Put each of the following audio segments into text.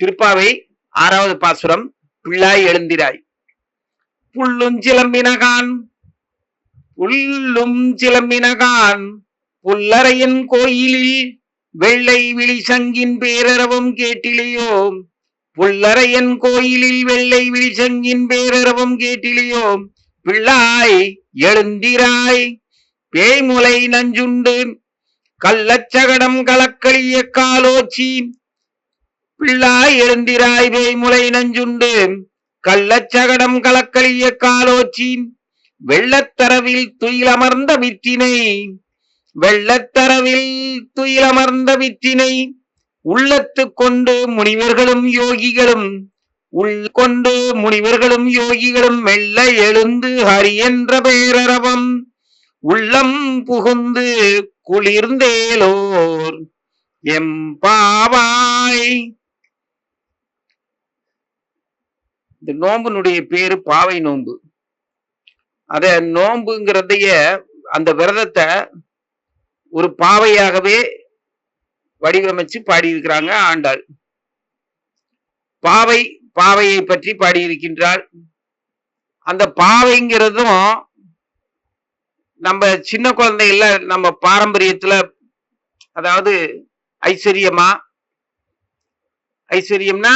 திருப்பாவை ஆறாவது பாசுரம் பிள்ளாய் எழுந்திராய் புல்லும் சிலம்பினகான் புல்லும் சிலம்பினகான் புல்லறையின் கோயிலில் வெள்ளை விழி சங்கின் பேரரவம் கேட்டிலையோ புல்லறையன் கோயிலில் வெள்ளை விழி சங்கின் பேரரவம் கேட்டிலையோ பிள்ளாய் எழுந்திராய் பேய்முலை நஞ்சுண்டு கள்ளச்சகடம் கலக்களிய காலோச்சி பிள்ளாய் எழுந்திராய் பேய்முலை நஞ்சுண்டு. கள்ளச்சகடம் கலக்களிய காலோச்சின். வெள்ளத்தரவில் துயிலமர்ந்த வித்தினை வெள்ளத்தரவில் துயிலமர்ந்த வித்தினை உள்ளத்து கொண்டு முனிவர்களும் யோகிகளும். உள் கொண்டு முனிவர்களும் யோகிகளும் மெல்ல எழுந்து ஹரி என்ற பேரரவம். உள்ளம் புகுந்து குளிர்ந்தேலோர். எம் பாவாய். இந்த நோம்பினுடைய பேரு பாவை நோன்பு. அத நோம்புங்கிறதைய அந்த விரதத்தை ஒரு பாவையாகவே வடிவமைச்சு பாடியிருக்கிறாங்க ஆண்டாள். பாவை பாவையை பற்றி பாடியிருக்கின்றாள். அந்த பாவைங்கிறதும் நம்ம சின்ன குழந்தைகள நம்ம பாரம்பரியத்துல அதாவது ஐஸ்வர்யமா? ஐஸ்வர்யம்னா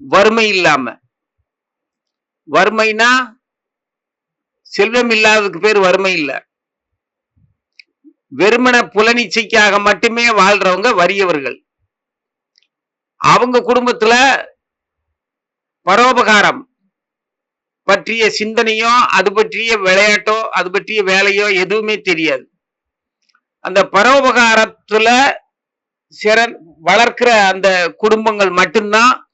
வறுமை இல்லாம. வறுமைனா செல்வம் இல்லாததுக்கு பேர் வறுமை இல்லை. வெறுமன புலனிச்சைக்காக மட்டுமே வாழ்றவங்க வறியவர்கள். அவங்க குடும்பத்துல பரோபகாரம் பற்றிய சிந்தனையோ அது பற்றிய விளையாட்டோ அது பற்றிய வேலையோ எதுவுமே தெரியாது. அந்த பரோபகாரத்துல சிறன் வளர்க்கிற அந்த குடும்பங்கள் மட்டும்தான்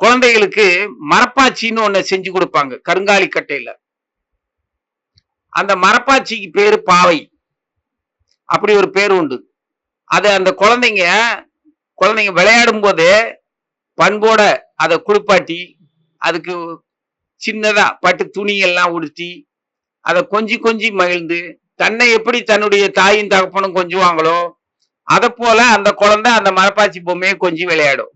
குழந்தைகளுக்கு மரப்பாச்சின்னு ஒண்ணு செஞ்சு கொடுப்பாங்க கருங்காலி கட்டையில. அந்த மரப்பாச்சிக்கு பேரு பாவை. அப்படி ஒரு பேர் உண்டு. அது அந்த குழந்தைங்க குழந்தைங்க விளையாடும் போது பண்போட அதை குளிப்பாட்டி அதுக்கு சின்னதா பட்டு துணி எல்லாம் உடுத்தி அதை கொஞ்சி கொஞ்சி மகிழ்ந்து தன்னை எப்படி தன்னுடைய தாயும் தகப்பனும் கொஞ்சுவாங்களோ அதை போல அந்த குழந்தை அந்த மரப்பாச்சி பொம்மையை கொஞ்சி விளையாடும்.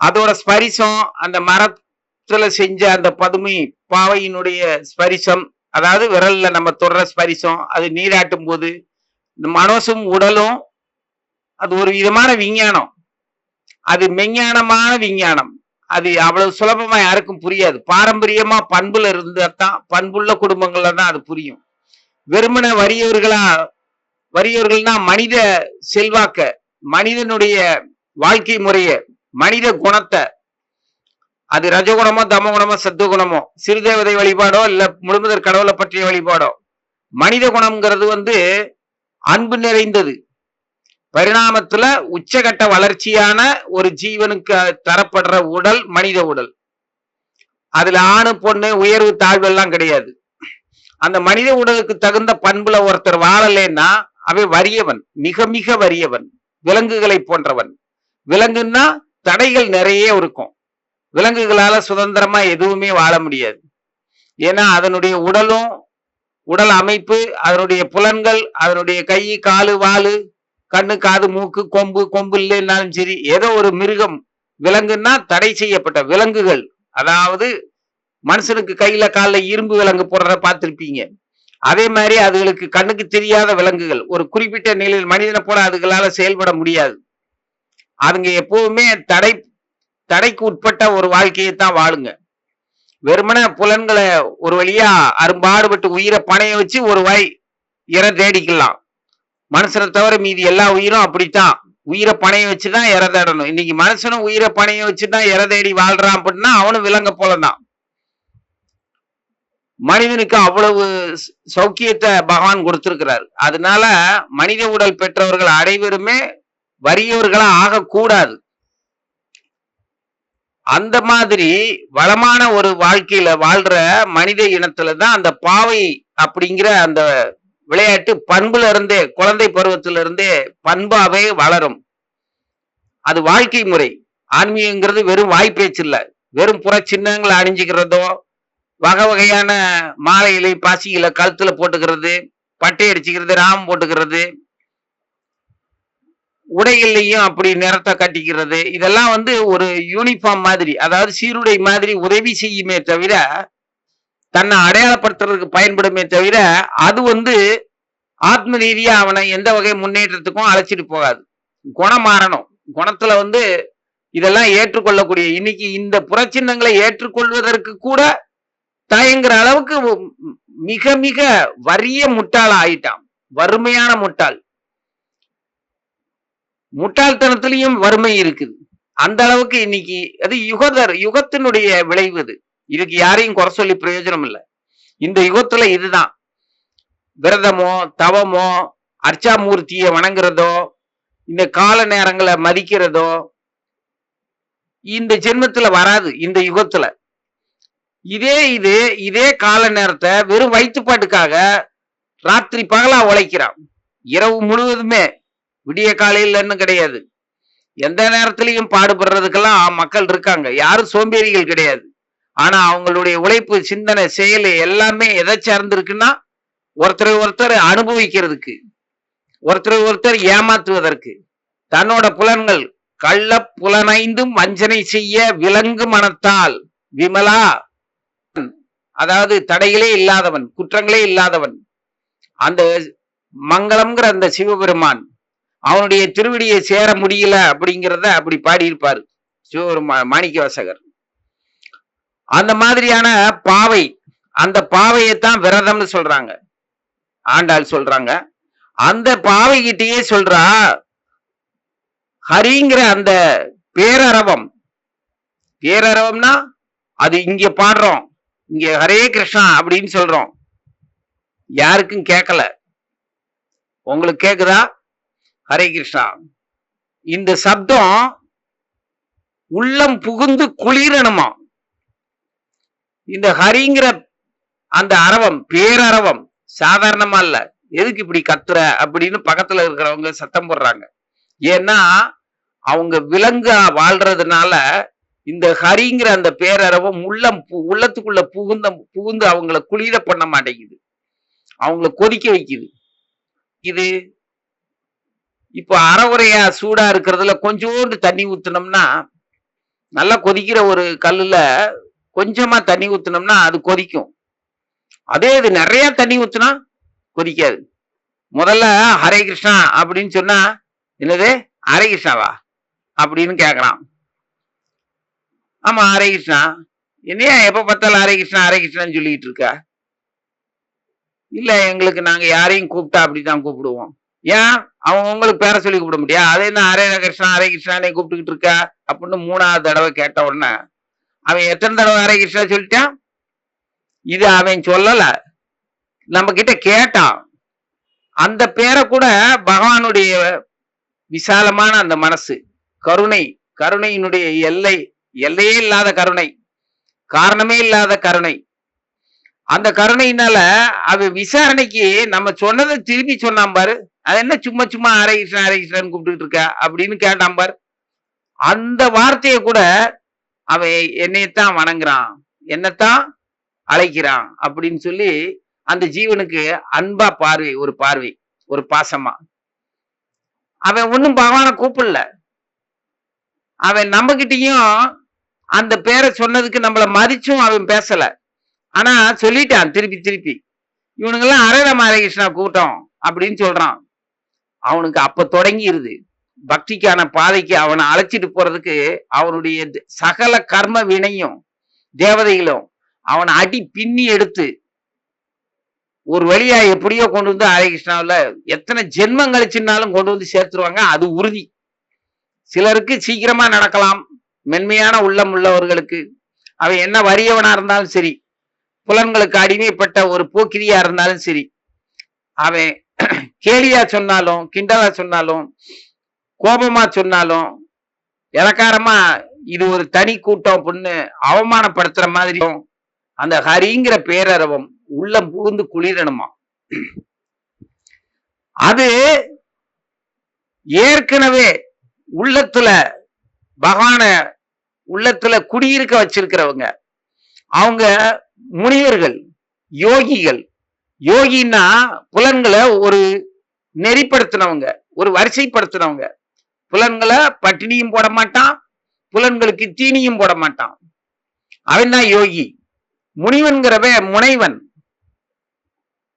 அதோட ஸ்பரிசம் அந்த மரத்துல செஞ்ச அந்த பதுமை பாவையினுடைய ஸ்பரிசம் அதாவது விரல்ல நம்ம தொடர ஸ்பரிசம் அது நீராட்டும் போது இந்த மனசும் உடலும் அது ஒரு விதமான விஞ்ஞானம். அது மெஞ்ஞானமான விஞ்ஞானம். அது அவ்வளவு சுலபமா யாருக்கும் புரியாது. பாரம்பரியமா பண்புல இருந்தா தான் பண்புள்ள குடும்பங்கள்ல தான் அது புரியும். வெறுமன வறியவர்களா வறியவர்கள்னா மனித செல்வாக்க மனிதனுடைய வாழ்க்கை முறைய மனித குணத்தை. அது ரஜகுணமோ தமகுணமோ சத்துவகுணமோ சிறுதேவதை வழிபாடோ இல்ல முழுமுதற் கடவுளை பற்றிய வழிபாடோ. மனித குணம்ங்கிறது வந்து அன்பு நிறைந்தது. பரிணாமத்துல உச்சகட்ட வளர்ச்சியான ஒரு ஜீவனுக்கு தரப்படுற உடல் மனித உடல். அதுல ஆணு பொண்ணு உயர்வு தாழ்வு எல்லாம் கிடையாது. அந்த மனித உடலுக்கு தகுந்த பண்புல ஒருத்தர் வாழலைன்னா அவன் வறியவன் மிக மிக வறியவன் விலங்குகளை போன்றவன். விலங்குன்னா தடைகள் நிறைய இருக்கும். விலங்குகளால சுதந்திரமா எதுவுமே வாழ முடியாது. ஏன்னா அதனுடைய உடலும் உடல் அமைப்பு அதனுடைய புலன்கள் அதனுடைய கை காலு வாலு கண்ணு காது மூக்கு கொம்பு கொம்பு இல்லைன்னாலும் சரி ஏதோ ஒரு மிருகம் விலங்குன்னா தடை செய்யப்பட்ட விலங்குகள். அதாவது மனுஷனுக்கு கையில காலில் இரும்பு விலங்கு போடுறத பார்த்துருப்பீங்க. அதே மாதிரி அதுகளுக்கு கண்ணுக்கு தெரியாத விலங்குகள். ஒரு குறிப்பிட்ட நிலையில் மனிதனை போல அதுகளால செயல்பட முடியாது. அதுங்க எப்பவுமே தடை தடைக்கு உட்பட்ட ஒரு வாழ்க்கையை தான் வாழுங்க. வெறுமன புலன்களை ஒரு வழியா அரும்பாடுபட்டு உயிரை பணைய வச்சு ஒரு வாய் இற தேடிக்கலாம். மனுஷனை தவிர மீதி எல்லா உயிரும் அப்படித்தான். உயிரை பணைய வச்சுதான் இற தேடணும். இன்னைக்கு மனுஷனும் உயிரை பணைய வச்சுதான் இற தேடி வாழ்றான் அப்படின்னா அவனும் விலங்க போலதான் மனிதனுக்கு அவ்வளவு ச- சௌக்கியத்தை பகவான் கொடுத்திருக்கிறார். அதனால மனித உடல் பெற்றவர்கள் அனைவருமே வறியவர்களா ஆகக்கூடாது. அந்த மாதிரி வளமான ஒரு வாழ்க்கையில வாழ்ற மனித இனத்துல தான் அந்த பாவை அப்படிங்கிற அந்த விளையாட்டு பண்புல இருந்தே குழந்தை பருவத்துல இருந்தே பண்பாவே வளரும். அது வாழ்க்கை முறை. ஆன்மீகங்கிறது வெறும் வாய்ப்பேச்சு இல்ல வெறும் புற சின்னங்களை அணிஞ்சுக்கிறதோ வகை வகையான மாலைகளை பாசிகளை கழுத்துல போட்டுக்கிறது பட்டை அடிச்சுக்கிறது ராமம் போட்டுக்கிறது உடைகள்லையும் அப்படி நிறத்தை கட்டிக்கிறது. இதெல்லாம் வந்து ஒரு யூனிஃபார்ம் மாதிரி அதாவது சீருடை மாதிரி உதவி செய்யுமே தவிர தன்னை அடையாளப்படுத்துறதுக்கு பயன்படுமே தவிர அது வந்து ஆத்ம ரீதியா அவனை எந்த வகை முன்னேற்றத்துக்கும் அழைச்சிட்டு போகாது. குணம் மாறணும். குணத்துல வந்து இதெல்லாம் ஏற்றுக்கொள்ளக்கூடிய இன்னைக்கு இந்த புறச்சின்னங்களை ஏற்றுக்கொள்வதற்கு கூட தயங்குற அளவுக்கு மிக மிக வறிய முட்டாள ஆயிட்டான். வறுமையான முட்டாள். முட்டாள்தனத்திலையும் வறுமை இருக்குது. அந்த அளவுக்கு இன்னைக்கு அது யுகதர் யுகத்தினுடைய விளைவு இது இதுக்கு யாரையும் குறை சொல்லி பிரயோஜனம் இல்லை. இந்த யுகத்துல இதுதான். விரதமோ தவமோ அர்ச்சாமூர்த்தியை வணங்குறதோ இந்த கால நேரங்களை மதிக்கிறதோ இந்த ஜென்மத்துல வராது இந்த யுகத்துல. இதே இது இதே கால நேரத்தை வெறும் வயிற்றுப்பாட்டுக்காக ராத்திரி பகலா உழைக்கிறான். இரவு முழுவதுமே விடிய காலையிலன்னு கிடையாது. எந்த நேரத்திலையும் பாடுபடுறதுக்கெல்லாம் மக்கள் இருக்காங்க. யாரும் சோம்பேறிகள் கிடையாது. ஆனா அவங்களுடைய உழைப்பு சிந்தனை செயல் எல்லாமே எதை சார்ந்திருக்குன்னா ஒருத்தரை ஒருத்தர் அனுபவிக்கிறதுக்கு ஒருத்தரை ஒருத்தர் ஏமாத்துவதற்கு தன்னோட புலன்கள் கள்ள புலனைந்தும் வஞ்சனை செய்ய விலங்கு மனத்தால் விமலா. அதாவது தடைகளே இல்லாதவன் குற்றங்களே இல்லாதவன். அந்த மங்களம்ங்கிற அந்த சிவபெருமான் அவனுடைய திருவடியை சேர முடியல அப்படிங்கிறத அப்படி பாடியிருப்பாரு சிவபெருமா மாணிக்க வாசகர் அந்த மாதிரியான பாவை அந்த பாவையைத்தான் விரதம்னு சொல்றாங்க. ஆண்டாள் சொல்றாங்க. அந்த பாவைகிட்டயே சொல்றா ஹரிங்கிற அந்த பேரரவம். பேரரவம்னா அது இங்க பாடுறோம். இங்க ஹரே கிருஷ்ணா அப்படின்னு சொல்றோம். யாருக்கும் கேட்கல உங்களுக்கு கேக்குதா? ஹரே கிருஷ்ணா. இந்த சப்தம் உள்ளம் புகுந்து குளிரணுமா? இந்த ஹரிங்கிற அந்த அரவம் பேரரவம் சாதாரணமா இல்ல. எதுக்கு இப்படி கத்துற அப்படின்னு பக்கத்துல இருக்கிறவங்க சத்தம் போடுறாங்க. ஏன்னா அவங்க விலங்கா வாழ்றதுனால இந்த ஹரிங்கிற அந்த பேரரவம் உள்ளம் பு- உள்ளத்துக்குள்ள புகுந்த புகுந்து அவங்கள குளிர பண்ண மாட்டேங்குது. அவங்கள கொதிக்க வைக்குது. இது இப்போ அறவுரையா சூடா இருக்கிறதுல கொஞ்சோண்டு தண்ணி ஊத்தினோம்னா நல்லா கொதிக்கிற ஒரு கல்லுல கொஞ்சமா தண்ணி ஊத்தினோம்னா அது கொதிக்கும். அதே இது நிறைய தண்ணி ஊத்தினா கொதிக்காது. முதல்ல ஹரே கிருஷ்ணா அப்படின்னு சொன்னா என்னது? ஹரே கிருஷ்ணாவா? அப்படின்னு கேட்கலாம். ஆமா ஹரே கிருஷ்ணா. என்னையா எப்ப பார்த்தாலும் ஹரே கிருஷ்ணா ஹரே கிருஷ்ணான்னு சொல்லிட்டு இருக்க? இல்ல எங்களுக்கு நாங்க யாரையும் கூப்பிட்டா அப்படிதான் கூப்பிடுவோம். ஏன்? அவங்க உங்களுக்கு பேரை சொல்லி கூப்பிட முடியா அதே என்ன ஹரே கிருஷ்ணா ஹரே கிருஷ்ணானே கூப்பிட்டுக்கிட்டு இருக்க? அப்படின்னு மூணாவது தடவை கேட்ட உடனே அவன் எத்தனை தடவை ஹரே கிருஷ்ணா சொல்லிட்டான்? இது அவன் சொல்லல. நம்ம கிட்ட கேட்டான். அந்த பேரை கூட பகவானுடைய விசாலமான அந்த மனசு கருணை கருணையினுடைய எல்லை எல்லையே இல்லாத கருணை காரணமே இல்லாத கருணை. அந்த கருணையினால அவ விசாரணைக்கு நம்ம சொன்னதை திருப்பி சொன்னான் பாரு. அது என்ன சும்மா சும்மா ஹரே கிருஷ்ணா ஹரே கிருஷ்ணான்னு கூப்பிட்டுட்டு இருக்க? அப்படின்னு கேட்டான் பாரு. அந்த வார்த்தையை கூட அவன் என்னையத்தான் வணங்குறான் என்னத்தான் அழைக்கிறான் அப்படின்னு சொல்லி அந்த ஜீவனுக்கு அன்பா பார்வை ஒரு பார்வை ஒரு பாசமா. அவன் ஒன்னும் பகவானை கூப்பிடல. அவன் நம்மகிட்டயும் அந்த பேரை சொன்னதுக்கு நம்மள மதிச்சும் அவன் பேசல. ஆனா சொல்லிட்டான் திருப்பி திருப்பி. இவனுங்கெல்லாம் ஹரேராம ஹரே கிருஷ்ணா கூட்டம் அப்படின்னு சொல்றான். அவனுக்கு அப்ப தொடங்கிடுது பக்திக்கான பாதைக்கு அவனை அழைச்சிட்டு போறதுக்கு அவனுடைய சகல கர்ம வினையும் தேவதைகளும் அவனை அடி பின்னி எடுத்து ஒரு வழியா எப்படியோ கொண்டு வந்து ஹரிகிருஷ்ணாவில் எத்தனை ஜென்மம் கழிச்சுனாலும் கொண்டு வந்து சேர்த்துருவாங்க அது உறுதி. சிலருக்கு சீக்கிரமா நடக்கலாம். மென்மையான உள்ளம் உள்ளவர்களுக்கு. அவன் என்ன வறியவனா இருந்தாலும் சரி புலன்களுக்கு அடிமைப்பட்ட ஒரு போக்கிரியா இருந்தாலும் சரி அவன் கேலியா சொன்னாலும் கிண்டலா சொன்னாலும் கோபமா சொன்னாலும் இலக்காரமா இது ஒரு தனி கூட்டம் அப்படின்னு அவமானப்படுத்துற மாதிரியும் அந்த ஹரிங்கிற பேரரவம் உள்ள புகுந்து குளிரணுமா? அது ஏற்கனவே உள்ளத்துல பகவான உள்ளத்துல குடியிருக்க வச்சிருக்கிறவங்க. அவங்க முனிவர்கள் யோகிகள். யோகின்னா புலன்களை ஒரு நெறிப்படுத்தினவங்க ஒரு வரிசைப்படுத்தினவங்க. புலன்களை பட்டினியும் போட மாட்டான் புலன்களுக்கு தீனியும் போட மாட்டான். அவன் தான் யோகி. முனிவன்கிறவன் முனைவன்.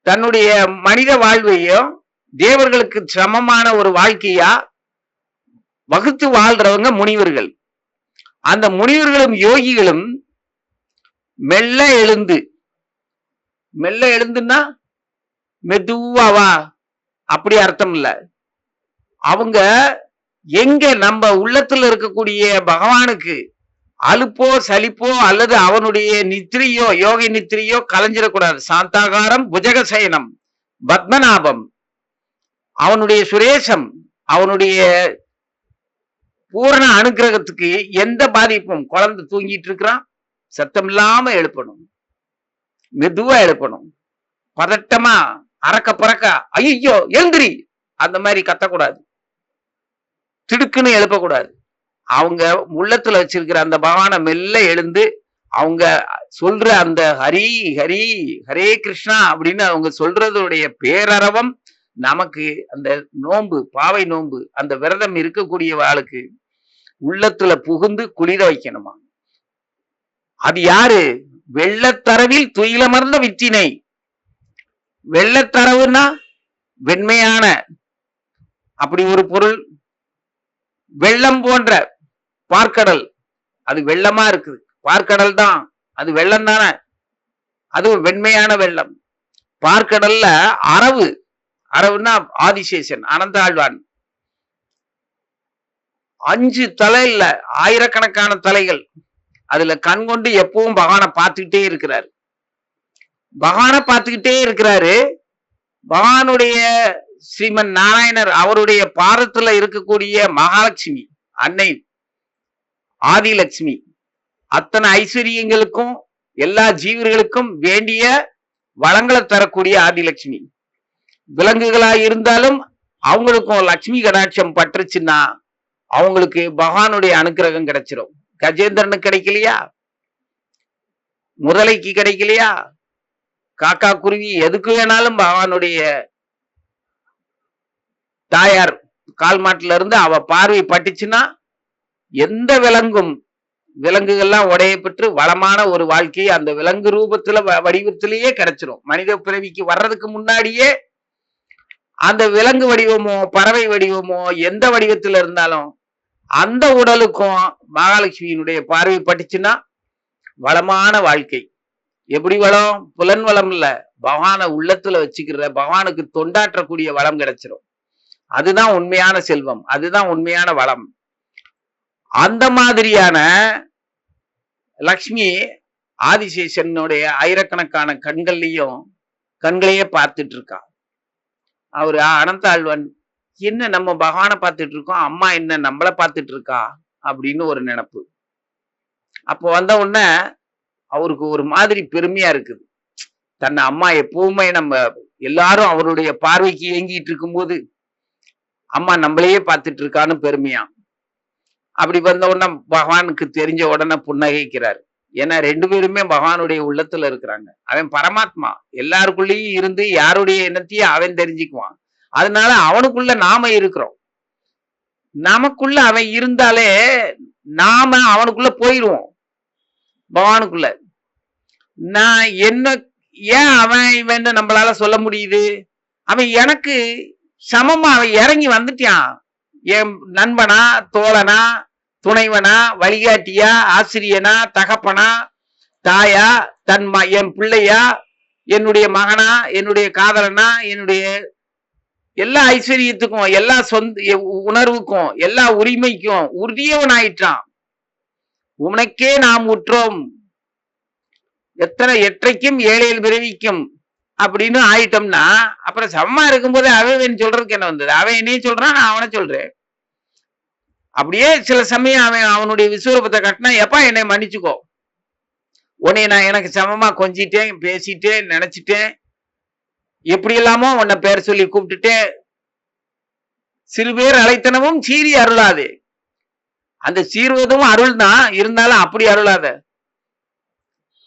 தன்னுடைய மனித வாழ்வையும் தேவர்களுக்கு சமமான ஒரு வாழ்க்கையா வகுத்து வாழ்றவங்க முனிவர்கள். அந்த முனிவர்களும் யோகிகளும் மெல்ல எழுந்து மெல்ல எழுந்துன்னா மெதுவாவா அப்படி அர்த்தம் இல்ல. அவங்க எங்க நம்ம உள்ளத்துல இருக்கக்கூடிய பகவானுக்கு அலுப்போ சலிப்போ அல்லது அவனுடைய நித்திரையோ யோகி நித்திரியோ கலைஞ்சிடக்கூடாது. சாந்தாகாரம் புஜகசயனம் பத்மநாபம் அவனுடைய சுரேஷம் அவனுடைய பூரண அனுக்கிரகத்துக்கு எந்த பாதிப்பும் குழந்தை தூங்கிட்டு இருக்கிறான் சத்தம் இல்லாம எழுப்பணும் மெதுவா எழுப்பணும் பதட்டமா அறக்க பறக்க ஐயோ எழுந்திரி அந்த மாதிரி கத்தக்கூடாது. திடுக்குன்னு எழுப்பக்கூடாது. அவங்க உள்ளத்துல வச்சிருக்கிற அந்த பகவானை மெல்ல எழுந்து அவங்க சொல்ற அந்த ஹரி ஹரி ஹரே கிருஷ்ணா அப்படின்னு அவங்க சொல்றதுடைய பேரரவம் நமக்கு அந்த நோன்பு பாவை நோன்பு அந்த விரதம் இருக்கக்கூடிய ஆளுக்கு உள்ளத்துல புகுந்து குளிர வைக்கணுமா? அது யாரு? வெள்ளத்தரவில் துயிலமர்ந்த வித்தினை. வெள்ளத்தரவுன்னா வெண்மையான. அப்படி ஒரு பொருள். வெள்ளம் போன்ற பார்க்கடல். அது வெள்ளமா இருக்குது. பார்க்கடல் தான். அது வெள்ளம் தானே. அதுவும் வெண்மையான வெள்ளம். பார்க்கடல்ல அரவு. அரவுன்னா ஆதிசேஷன் அனந்த ஆழ்வான் அஞ்சு தலை இல்ல ஆயிரக்கணக்கான தலைகள். அதுல கண் கொண்டு எப்பவும் பகவானை பார்த்துக்கிட்டே இருக்கிறாரு. பகவானை பார்த்துக்கிட்டே இருக்கிறாரு. பகவானுடைய ஸ்ரீமன் நாராயணர் அவருடைய பாதத்துல இருக்கக்கூடிய மகாலட்சுமி அன்னை ஆதிலட்சுமி அத்தனை ஐஸ்வர்யங்களுக்கும் எல்லா ஜீவர்களுக்கும் வேண்டிய வளங்களை தரக்கூடிய ஆதிலட்சுமி. விலங்குகளா இருந்தாலும் அவங்களுக்கும் லட்சுமி கடாட்சம் பற்றுச்சுன்னா அவங்களுக்கு பகவானுடைய அனுக்கிரகம் கிடைச்சிரும். கஜேந்திரனுக்கு கிடைக்கலையா? முதலைக்கு கிடைக்கலையா? காக்கா குருவி எதுக்கு வேணாலும் பகவானுடைய தாயார் கால் மாட்டுல இருந்து அவ பார்வை பட்டுச்சுன்னா எந்த விலங்கும் விலங்குகள்லாம் உடைய பெற்று வளமான ஒரு வாழ்க்கை அந்த விலங்கு ரூபத்துல வ- வடிவத்திலேயே கிடைச்சிரும். மனித பிறவிக்கு வர்றதுக்கு முன்னாடியே அந்த விலங்கு வடிவமோ பறவை வடிவமோ எந்த வடிவத்துல இருந்தாலும் அந்த உடலுக்கும் மகாலட்சுமியினுடைய பார்வை பட்டுச்சுன்னா வளமான வாழ்க்கை. எப்படி வளம்? புலன் வளம் இல்ல. பகவான உள்ளத்துல வச்சுக்கிற பகவானுக்கு தொண்டாற்றக்கூடிய வளம் கிடைச்சிரும். அதுதான் உண்மையான செல்வம். அதுதான் உண்மையான வளம். அந்த மாதிரியான லக்ஷ்மி ஆதிசேஷனுடைய ஆயிரக்கணக்கான கண்கள்லயும் கண்களையே பார்த்துட்டு இருக்கா அவரு அனந்தாழ்வன் என்ன நம்ம பகவானை பார்த்துட்டு இருக்கோம் அம்மா என்ன நம்மள பார்த்துட்டு இருக்கா அப்படின்னு ஒரு நினைப்பு. அப்போ வந்த உடனே அவருக்கு ஒரு மாதிரி பெருமையா இருக்குது. தன்னை அம்மா எப்பவுமே நம்ம எல்லாரும் அவருடைய பார்வைக்கு இயங்கிட்டு இருக்கும்போது அம்மா நம்மளையே பார்த்துட்டு இருக்கான்னு பெருமையா? அப்படி வந்த உடனே பகவானுக்கு தெரிஞ்ச உடனே புன்னகைக்கிறார். ஏன்னா ரெண்டு பேருமே பகவானுடைய உள்ளத்துல இருக்கிறாங்க. அவன் பரமாத்மா. எல்லாருக்குள்ளேயும் இருந்து யாருடைய எண்ணத்தையும் அவன் தெரிஞ்சுக்குவான். அதனால அவனுக்குள்ள நாம இருக்கிறோம். நமக்குள்ள அவன் இருந்தாலே நாம அவனுக்குள்ள போயிருவோம். பகவானுக்குள்ள. நான் என்ன ஏன் அவன் இவன் நம்மளால சொல்ல முடியுது? அவன் எனக்கு சமமா அவன் இறங்கி வந்துட்டான். என் நண்பனா தோழனா துணைவனா வழிகாட்டியா ஆசிரியனா தகப்பனா தாயா தன் ம என் பிள்ளையா என்னுடைய மகனா என்னுடைய காதலனா என்னுடைய எல்லா ஐஸ்வர்யத்துக்கும் எல்லா சொந்த உணர்வுக்கும் எல்லா உரிமைக்கும் உரியவன் ஆயிட்டான் உனக்கே நாம் உற்றோம். எத்தனை எற்றைக்கும் ஏழையில் பிறவிக்கும் அப்படின்னு ஆயிட்டோம்னா அப்புறம் சமமா இருக்கும்போது அவன் சொல்றதுக்கு என்ன வந்தது? அவன் என்னையும் சொல்றான் நான் அவனை சொல்றேன். அப்படியே சில சமயம் அவன் அவனுடைய விஸ்வரூபத்தை கட்டினா எப்பா என்னை மன்னிச்சுக்கோ. உன்னை நான் எனக்கு சமமா கொஞ்சிட்டேன் பேசிட்டேன் நினைச்சிட்டேன். எப்படி எல்லாமோ உன்னை பேர் சொல்லி கூப்பிட்டுட்டேன். சிறு பேர் அழைத்தனமும் சீறி அருளாது. அந்த சீர்வதும் அருள் தான் இருந்தாலும் அப்படி அருளாத.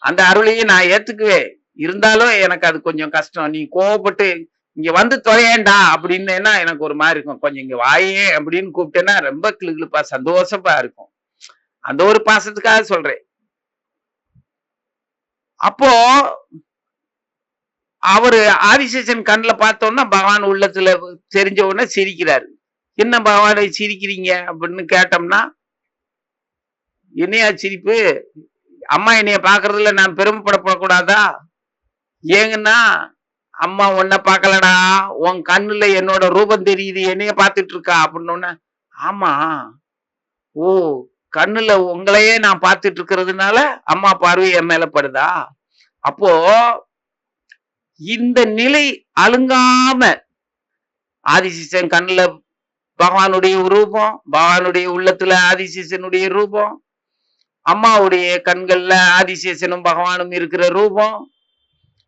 அந்த அருளையும் நான் ஏத்துக்குவேன். இருந்தாலும் எனக்கு அது கொஞ்சம் கஷ்டம். நீ கோவப்பட்டு இங்க வந்து தொலையேண்டா அப்படின்னா எனக்கு ஒரு மாதிரி இருக்கும். கொஞ்சம் இங்க வாயே அப்படின்னு கூப்பிட்டேன்னா ரொம்ப கிளுகிளுப்பா சந்தோஷமா இருக்கும். அந்த ஒரு பாசத்துக்காக சொல்றேன். அப்போ அவரு ஆதிசேஷன் கண்ணில் பார்த்தோன்னா பகவான் உள்ளத்துல தெரிஞ்ச உடனே சிரிக்கிறாரு. என்ன பகவானை சிரிக்கிறீங்க அப்படின்னு கேட்டோம்னா என்னையா சிரிப்பு? அம்மா என்னைய பாக்குறதுல நான் பெருமைப்படப்படக்கூடாதா? ஏங்கன்னா அம்மா உன்னை பார்க்கலடா உன் கண்ணுல என்னோட ரூபம் தெரியுது. என்னைய பார்த்துட்டு இருக்கா அப்படின்னு ஆமா. ஓ கண்ணுல உங்களையே நான் பார்த்துட்டு இருக்கிறதுனால அம்மா பார்வை என் மேல படுதா? அப்போ இந்த நிலை அழுங்காம ஆதிசிசன் கண்ணுல பகவானுடைய ரூபம் பகவானுடைய உள்ளத்துல ஆதிசிசனுடைய ரூபம் அம்மாவுடைய கண்கள்ல ஆதிசேஷனும் பகவானும் இருக்கிற ரூபம்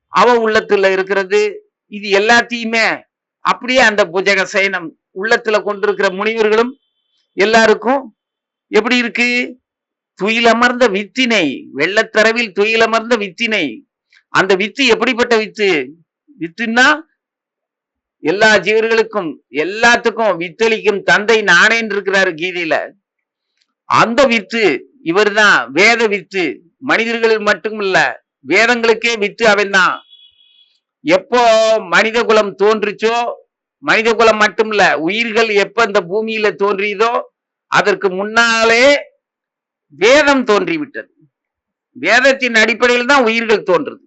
அவ உள்ளத்துல இருக்கிறது. இது எல்லாத்தையுமே அப்படியே அந்த புஜக சயனம் உள்ளத்துல கொண்டிருக்கிற முனிவர்களும் எல்லாருக்கும் எப்படி இருக்கு? துயிலமர்ந்த வித்தினை வெள்ளத்தரவில் துயிலமர்ந்த வித்தினை. அந்த வித்து எப்படிப்பட்ட வித்து? வித்துன்னா எல்லா ஜீவர்களுக்கும் எல்லாத்துக்கும் வித்தளிக்கும் தந்தை நானேன்னு இருக்கிறாரு கீதையில. அந்த வித்து இவர்தான் வேத வித்து. மனிதர்கள் மட்டும் இல்ல வேதங்களுக்கே வித்து அவன்தான் எப்போ மனித குலம் தோன்றுச்சோ மனித குலம் மட்டும் இல்ல உயிர்கள் எப்ப இந்த பூமியில தோன்றியதோ அதற்கு முன்னாலே வேதம் தோன்றிவிட்டது. வேதத்தின் அடிப்படையில் தான் உயிர்கள் தோன்றுது.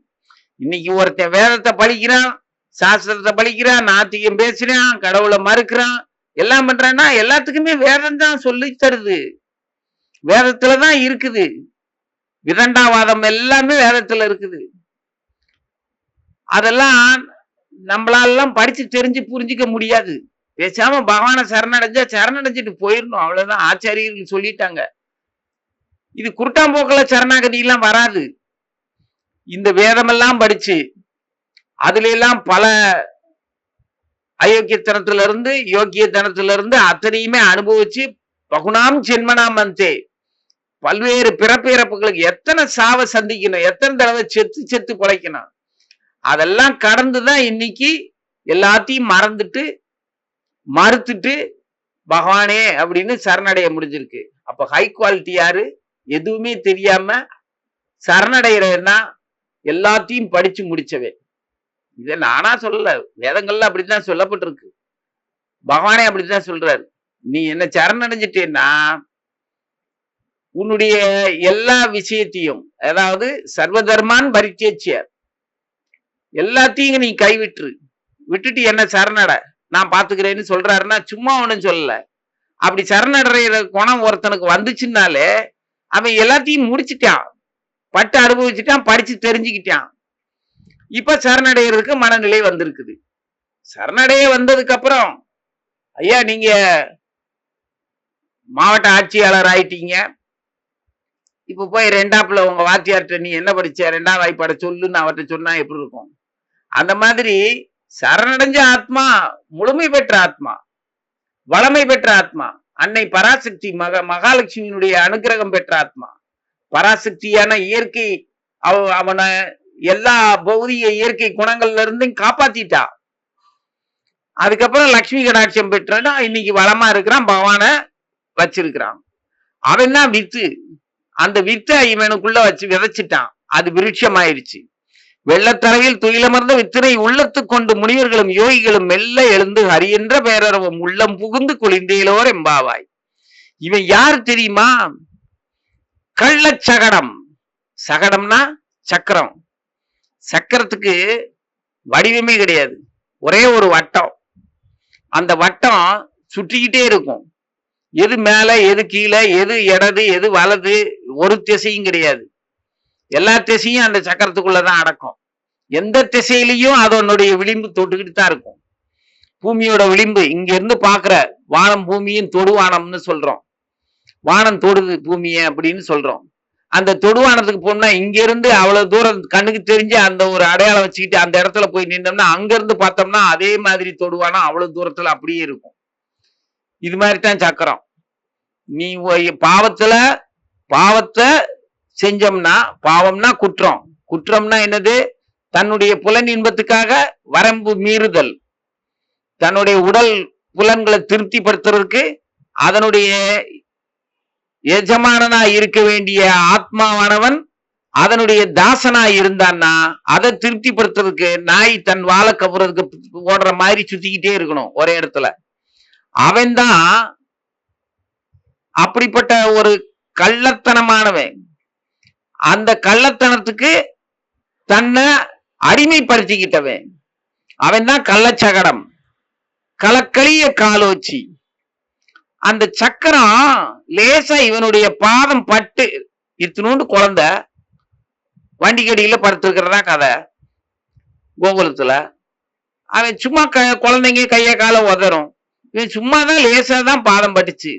இன்னைக்கு ஒருத்தன் வேதத்தை படிக்கிறான் சாஸ்திரத்தை படிக்கிறான் நாத்தியம் பேசுறான் கடவுளை மறுக்கிறான் எல்லாம் பண்றான்னா எல்லாத்துக்குமே வேதம் தான் சொல்லி தருது. வேதத்துல தான் இருக்குது. விதண்டாவாதம் எல்லாமே வேதத்துல இருக்குது. அதெல்லாம் நம்மளாலாம் படிச்சு தெரிஞ்சு புரிஞ்சுக்க முடியாது. பேசாம பகவான சரணடைஞ்சா சரணடைஞ்சிட்டு போயிடணும் அவ்வளவுதான். ஆச்சாரியர்கள் சொல்லிட்டாங்க. இது குருட்டாம்போக்கில் சரணாகதி எல்லாம் வராது. இந்த வேதமெல்லாம் படிச்சு அதுல எல்லாம் பல அயோக்கியத்தனத்துல இருந்து யோக்கியத்தனத்துல இருந்து அத்தனையுமே அனுபவிச்சு பகுனாம் சென்மனாம் அந்தே பல்வேறு பிறப்பிறப்புகளுக்கு எத்தனை சாவை சந்திக்கணும் எத்தனை தடவை செத்து செத்து பிழைக்கணும் அதெல்லாம் கடந்துதான் இன்னைக்கு எல்லாத்தையும் மறந்துட்டு மறுத்துட்டு பகவானே அப்படின்னு சரணடைய முடிஞ்சிருக்கு. அப்ப ஹை குவாலிட்டி யாரு? எதுவுமே தெரியாம சரணடைகிறதுனா எல்லாத்தையும் படிச்சு முடிச்சவே இதை நானா சொல்லல. வேதங்கள்ல அப்படித்தான் சொல்லப்பட்டிருக்கு. பகவானே அப்படித்தான் சொல்றாரு. நீ என்ன சரணடைஞ்சிட்டேன்னா உன்னுடைய எல்லா விஷயத்தையும் அதாவது சர்வதர்மான் பரிச்சேச்சிய எல்லாத்தையும் நீ கைவிட்டுரு. விட்டுட்டு என்ன சரணட? நான் பாத்துக்கிறேன்னு சொல்றாருன்னா சும்மா ஒன்னும் சொல்லல. அப்படி சரணடைகிற குணம் ஒருத்தனுக்கு வந்துச்சுன்னாலே அவன் எல்லாத்தையும் முடிச்சிட்டான். பட்டு அனுபவிச்சுட்டான் படிச்சு தெரிஞ்சுக்கிட்டான். இப்ப சரணடைகிறதுக்கு மனநிலை வந்திருக்குது. சரணடைய வந்ததுக்கு அப்புறம் ஐயா நீங்க மாவட்ட ஆட்சியாளர் ஆயிட்டீங்க. இப்போ போய் ரெண்டாப்புல உங்க வாத்தியார்கிட்ட நீ என்ன படிச்ச? ரெண்டாம் வாய்ப்பாட சொல்லுன்னு அவர்கிட்ட சொன்னா எப்படி இருக்கும்? அந்த மாதிரி சரணடைஞ்ச ஆத்மா முழுமை பெற்ற ஆத்மா வளமை பெற்ற ஆத்மா அன்னை பராசக்தி மக மகாலட்சுமியினுடைய அனுகிரகம் பெற்ற ஆத்மா பராசக்தியான இயற்கை அவ அவனை எல்லா பௌதிக இயற்கை குணங்கள்ல இருந்தும் காப்பாத்திட்டா. அதுக்கப்புறம் லக்ஷ்மி கடாட்சியம் பெற்றனா இன்னைக்கு வளமா இருக்கிறான் பகவான வச்சிருக்கிறான். அவன் தான் வித்து? அந்த வித்தை இவனுக்குள்ள வச்சு விதைச்சிட்டான். அது விருட்சம் ஆயிடுச்சு வெள்ளத்தரையில் துயிலமர்ந்த வித்தினை உள்ளத்து கொண்டு முனிவர்களும் யோகிகளும் மெல்ல எழுந்து ஹரியென்ற பேரரவம் உள்ளம் புகுந்து குளிந்தேலோர் எம்பாவாய். இவன் யார் தெரியுமா? கள்ளச்சகடம். சகடம்னா சக்கரம். சக்கரத்துக்கு வடிவமே கிடையாது. ஒரே ஒரு வட்டம். அந்த வட்டம் சுற்றிக்கிட்டே இருக்கும். எது மேல எது கீழே எது இடது எது வலது ஒரு திசையும் கிடையாது. எல்லா திசையும் அந்த சக்கரத்துக்குள்ளதான் அடக்கும். எந்த திசையிலையும் அதனுடைய விளிம்பு தொட்டுக்கிட்டு தான் இருக்கும். பூமியோட விளிம்பு இங்க இருந்து பாக்குற வானம் பூமியும் தொடுவானம்னு சொல்றோம். வானம் தொடுது பூமியை அப்படின்னு சொல்றோம். அந்த தொடுவானத்துக்கு போனோம்னா இங்க இருந்து அவ்வளவு தூரம் கண்ணுக்கு தெரிஞ்சு அந்த ஒரு அடையாளம் வச்சுக்கிட்டு அந்த இடத்துல போய் நின்றோம்னா அங்க இருந்து பார்த்தோம்னா அதே மாதிரி தொடுவானம் அவ்வளவு தூரத்துல அப்படியே இருக்கும். இது மாதிரி தான் சக்கரம். நீ பாவத்துல பாவத்தை செஞ்சோம்னா பாவம்னா குற்றம். குற்றம்னா என்னது? தன்னுடைய புலன் இன்பத்துக்காக வரம்பு மீறுதல். தன்னுடைய உடல் புலன்களை திருப்திப்படுத்துறதுக்கு அதனுடைய எஜமானனா இருக்க வேண்டிய ஆத்மாவானவன் அதனுடைய தாசனா இருந்தான்னா அதை திருப்திப்படுத்துறதுக்கு நாய் தன் வாழை கப்புறதுக்கு ஓடுற மாதிரி சுத்திக்கிட்டே இருக்கணும் ஒரே இடத்துல. அவன்தான் அப்படிப்பட்ட ஒரு கள்ளத்தனமானவன். அந்த கள்ளத்தனத்துக்கு தன்னை அடிமைப்படுத்திக்கிட்டவன். அவன் தான் கள்ளச்சகடம் கலக்களிய காலோச்சி. அந்த சக்கரம் லேசா இவனுடைய பாதம் பட்டு இத்தினோண்டு குழந்தை வண்டிக்கடியில படுத்திருக்கிறதா கதை. கோகுலத்துல. அவன் சும்மா க குழந்தைங்க கையை காலை உதறும். இவன் சும்மா தான் லேசா தான் பாதம் பட்டுச்சு.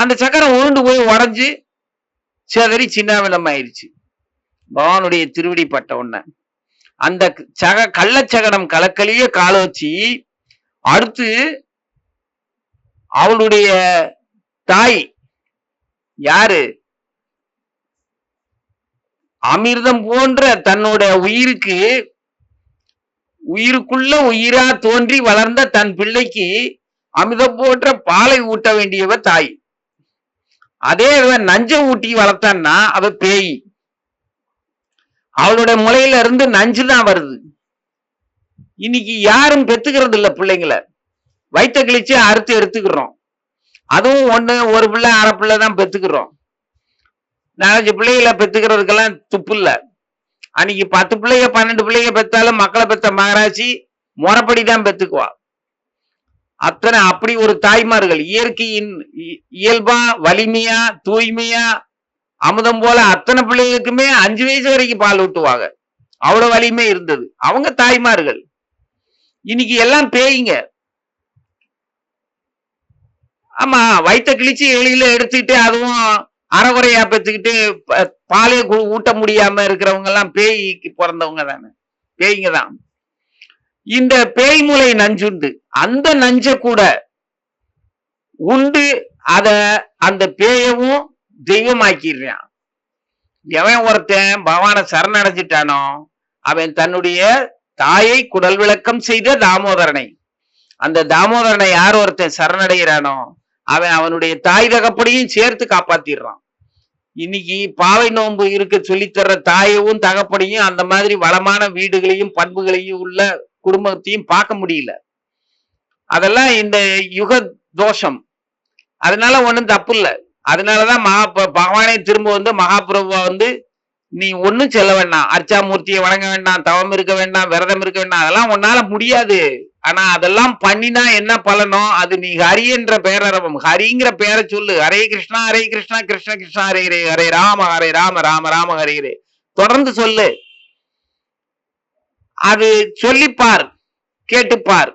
அந்த சக்கரம் உருண்டு போய் உடஞ்சு சிதறி சின்னாவிலம் ஆயிடுச்சு பகவானுடைய திருவிடி பட்ட உடனே அந்த சக கள்ளச்சகடம் கலக்கலிய கால வச்சு அடுத்து அவளுடைய தாய் யாரு? அமிர்தம் போன்ற தன்னோட உயிருக்கு உயிருக்குள்ள உயிரா தோன்றி வளர்ந்த தன் பிள்ளைக்கு அமிர்தம் போன்ற பாலை ஊட்ட வேண்டியவ தாய். அதே இவன் நஞ்சம் ஊட்டி வளர்த்தான்னா அவ பேய். அவளுடைய முளையில இருந்து நஞ்சு தான் வருது. இன்னைக்கு யாரும் பெத்துக்கிறது இல்லை பிள்ளைங்கள. வைத்த கிழிச்சு அறுத்து எடுத்துக்கிறோம். அதுவும் ஒண்ணு ஒரு பிள்ளை அரை பிள்ளை தான் பெத்துக்கிறோம். நாலஞ்சு பிள்ளைகளை பெத்துக்கிறதுக்கெல்லாம் துப்பு இல்லை. அன்னைக்கு பத்து பிள்ளைங்க பன்னெண்டு பிள்ளைங்க பெத்தாலும் மக்களை பெத்த மகராசி முறைப்படி தான் பெத்துக்குவா. அத்தனை அப்படி ஒரு தாய்மார்கள் இயற்கையின் இயல்பா வலிமையா தூய்மையா அமுதம் போல அத்தனை பிள்ளைகளுக்குமே அஞ்சு வயசு வரைக்கும் பால் ஊட்டுவாங்க. அவ்வளவு வலிமை இருந்தது. அவங்க தாய்மார்கள். இன்னைக்கு எல்லாம் பேய்ங்க. ஆமா வயித்த கிழிச்சு எளியில எடுத்துக்கிட்டு அதுவும் அறகுறையா பெத்துக்கிட்டு பாலே ஊட்ட முடியாம இருக்கிறவங்க எல்லாம் பேய்க்கு பிறந்தவங்க தானே. பேய்ங்க தான். இந்த பேய் நஞ்சுண்டு அந்த நஞ்ச கூட உண்டு அத அந்த பேயவும் தெய்வமாக்கிடுறான். எவன் ஒருத்தன் பவான சரணடைஞ்சிட்டானோ அவன் தன்னுடைய தாயை குடல் விளக்கம் செய்த தாமோதரனை. அந்த தாமோதரனை யார் ஒருத்தன் சரணடைகிறானோ அவன் அவனுடைய தாய் தகப்படியும் சேர்த்து காப்பாத்திடுறான். இன்னைக்கு பாவை நோன்பு இருக்க சொல்லித்தர்ற தாயவும் தகப்படியும் அந்த மாதிரி வளமான வீடுகளையும் பண்புகளையும் உள்ள குடும்பத்தையும் பார்க்க முடியல. அதெல்லாம் இந்த யுக தோஷம். அதனால ஒன்றும் தப்பு இல்லை. அதனாலதான் மகா ப- பகவானே திரும்ப வந்து மகாபிரபுவா வந்து நீ ஒன்றும் செல்ல வேண்டாம். அர்ச்சாமூர்த்தியை வணங்க வேண்டாம். தவம் இருக்க வேண்டாம். விரதம் இருக்க வேண்டாம். அதெல்லாம் உன்னால முடியாது. ஆனா அதெல்லாம் பண்ணினா என்ன பலனோ அது நீ ஹரி என்ற பேரரவம் ஹரிங்கிற பேரை சொல்லு. ஹரே கிருஷ்ணா ஹரே கிருஷ்ணா கிருஷ்ண கிருஷ்ணா ஹரே ஹரே ஹரே ராம ஹரே ராம ராம ராம ஹரே ஹரே. தொடர்ந்து சொல்லு. அது சொல்லிப்பார் கேட்டுப்பார்.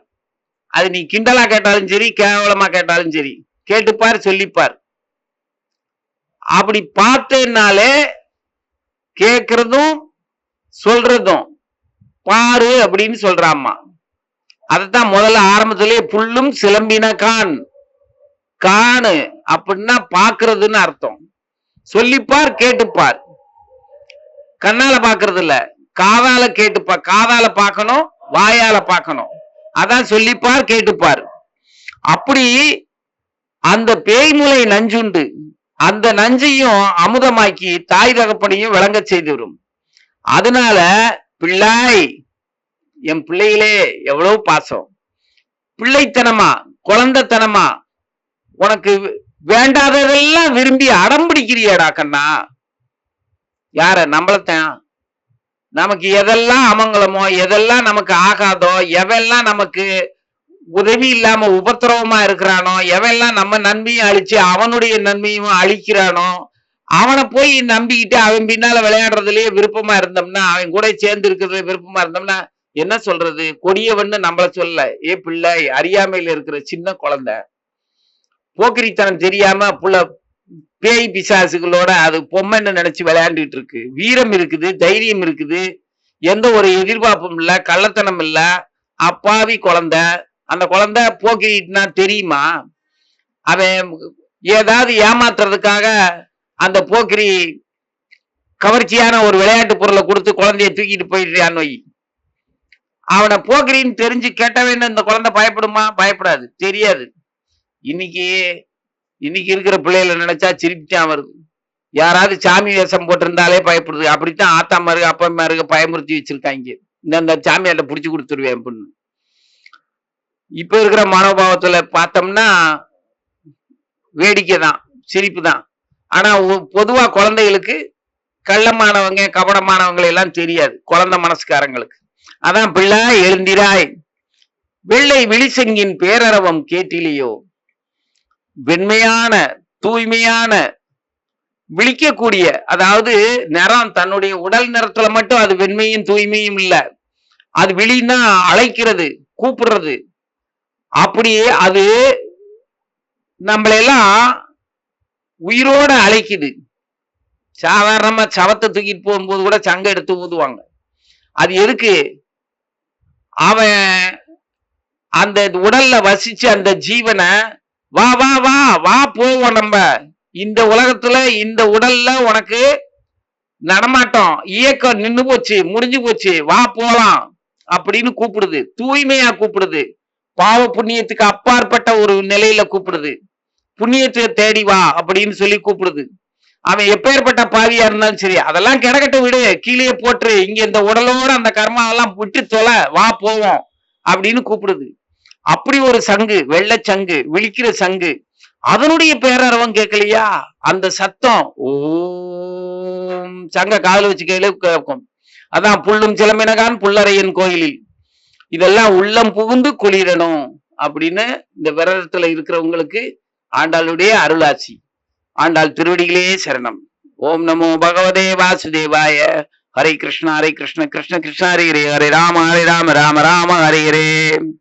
அது நீ கிண்டலா கேட்டாலும் சரி கேவலமா கேட்டாலும் சரி கேட்டுப்பார் சொல்லிப்பார். அப்படி பார்த்தேன்னாலே கேட்கறதும் சொல்றதும் பாரு அப்படின்னு சொல்றாமா அதத்தான் முதல்ல ஆரம்பத்திலேயே புல்லும் சிலம்பின கான். காணு அப்படின்னா பாக்குறதுன்னு அர்த்தம். சொல்லிப்பார் கேட்டுப்பார். கண்ணால பாக்குறது இல்லை காதால கேட்டுப்பா காதால பார்க்கணும் வாயால பார்க்கணும். அதான் சொல்லிப்பார் கேட்டுப்பார். அப்படி அந்த பேய்முலை நஞ்சுண்டு அந்த நஞ்சையும் அமுதமாக்கி தாய் தகப்பனையும் விளங்க செய்துவிடும். அதனால பிள்ளாய் என் பிள்ளைகளே எவ்வளவு பாசம். பிள்ளைத்தனமா குழந்தைத்தனமா உனக்கு வேண்டாததெல்லாம் விரும்பி அடம்பிடிக்கிறியடா கண்ணா. யார நம்மளத்தான்? நமக்கு எதெல்லாம் அமங்கலமோ எதெல்லாம் நமக்கு ஆகாதோ எவெல்லாம் நமக்கு உதவி இல்லாம உபத்திரவமா இருக்கிறானோ எவெல்லாம் நம்ம நன்மையும் அழிச்சு அவனுடைய நன்மையும் அழிக்கிறானோ அவனை போய் நம்பிக்கிட்டு அவன் பின்னால விளையாடுறதுலயே விருப்பமா இருந்தோம்னா அவன் கூட சேர்ந்து இருக்கிறதுல விருப்பமா இருந்தோம்னா என்ன சொல்றது? கொடியவன்னு நம்மள சொல்ல ஏ பிள்ளை அறியாமையில இருக்கிற சின்ன குழந்தை போக்கிரித்தனம் தெரியாம புள்ள பேய் பிசாசுகளோட அது பொம்மைன்னு நினைச்சு விளையாண்டுட்டு இருக்கு. வீரம் இருக்குது தைரியம் இருக்குது. எந்த ஒரு எதிர்பார்ப்பும் இல்ல கள்ளத்தனம் இல்ல. அப்பாவி குழந்தை. அந்த குழந்தை போக்கிட்டுனா தெரியுமா? அவன் ஏதாவது ஏமாத்துறதுக்காக அந்த போக்கிரி கவர்ச்சியான ஒரு விளையாட்டு பொருளை கொடுத்து குழந்தைய தூக்கிட்டு போயிடுறான் வை அவனை போக்கிரின்னு தெரிஞ்சு கேட்டவன் இந்த குழந்தை பயப்படுமா? பயப்படாது. தெரியாது. இன்னைக்கு இன்னைக்கு இருக்கிற பிள்ளைகளை நினைச்சா சிரிப்பிட்டான் வருது யாராவது சாமி வேஷம் போட்டிருந்தாலே பயப்படுது. அப்படித்தான் ஆத்தாமாருக்கு அப்பம்மாருக்கு பயமுறுத்தி வச்சிருக்காங்க. இந்த இந்த சாமியாட்ட புடிச்சு கொடுத்துருவேன் அப்படின்னு இப்ப இருக்கிற மனோபாவத்துல பார்த்தோம்னா வேடிக்கை தான் சிரிப்பு தான் ஆனா ஒ- பொதுவா குழந்தைகளுக்கு கள்ளமானவங்க கபடமானவங்களை எல்லாம் தெரியாது குழந்தை மனசுக்காரங்களுக்கு. அதான் பிள்ளை எழுந்திராய். வெள்ளை விழிசங்கின் பேரரவம் கேட்டிலேயோ? வெண்மையான தூய்மையான விழிக்கக்கூடிய அதாவது நிறம் தன்னுடைய உடல் நிறத்துல மட்டும் அது வெண்மையும் தூய்மையும் இல்லை. அது விழின்னா அழைக்கிறது கூப்பிடுறது. அப்படியே அது நம்மளையெல்லாம் உயிரோட அழைக்குது. சாதாரணமா சவத்தை தூக்கிட்டு போகும்போது கூட சங்க எடுத்து ஊதுவாங்க. அது எதுக்கு? அவன் அந்த உடல்ல வசிச்சு அந்த ஜீவனை வா வா வா வா போவோம் நம்ம. இந்த உலகத்துல இந்த உடல்ல உனக்கு நடமாட்டம் இயக்கம் நின்னு போச்சு முடிஞ்சு போச்சு. வா போலாம் அப்படின்னு கூப்பிடுது. தூய்மையா கூப்பிடுது. பாவ புண்ணியத்துக்கு அப்பாற்பட்ட ஒரு நிலையில கூப்பிடுது. புண்ணியத்தை தேடி வா அப்படின்னு சொல்லி கூப்பிடுது. அவன் எப்பேற்பட்ட பாவியா இருந்தாலும் சரி அதெல்லாம் கிடக்கட்டு விடு. கீழே போட்டு இங்க இந்த உடலோட அந்த கர்மாவெல்லாம் விட்டு தொலை. வா போவோம் அப்படின்னு கூப்பிடுது. அப்படி ஒரு சங்கு வெள்ளை சங்கு விழிக்கிற சங்கு அதனுடைய பேரரவம் கேட்கலையா? அந்த சத்தம் ஓம் சங்க காதல் வச்சு கையில கேட்கும். அதான் புல்லும் சிலம்பினகான் புல்லறையன் கோயிலில். இதெல்லாம் உள்ளம் புகுந்து குளிரணும் அப்படின்னு இந்த விரதத்துல இருக்கிறவங்களுக்கு ஆண்டாளுடைய அருளாசி. ஆண்டாள் திருவடிகளே சரணம். ஓம் நமோ பகவதே வாசுதேவாய. ஹரே கிருஷ்ண ஹரே கிருஷ்ண கிருஷ்ண கிருஷ்ண ஹரே ஹரே ஹரே ராம ஹரே ராம ராம ராம ஹரே ஹரே.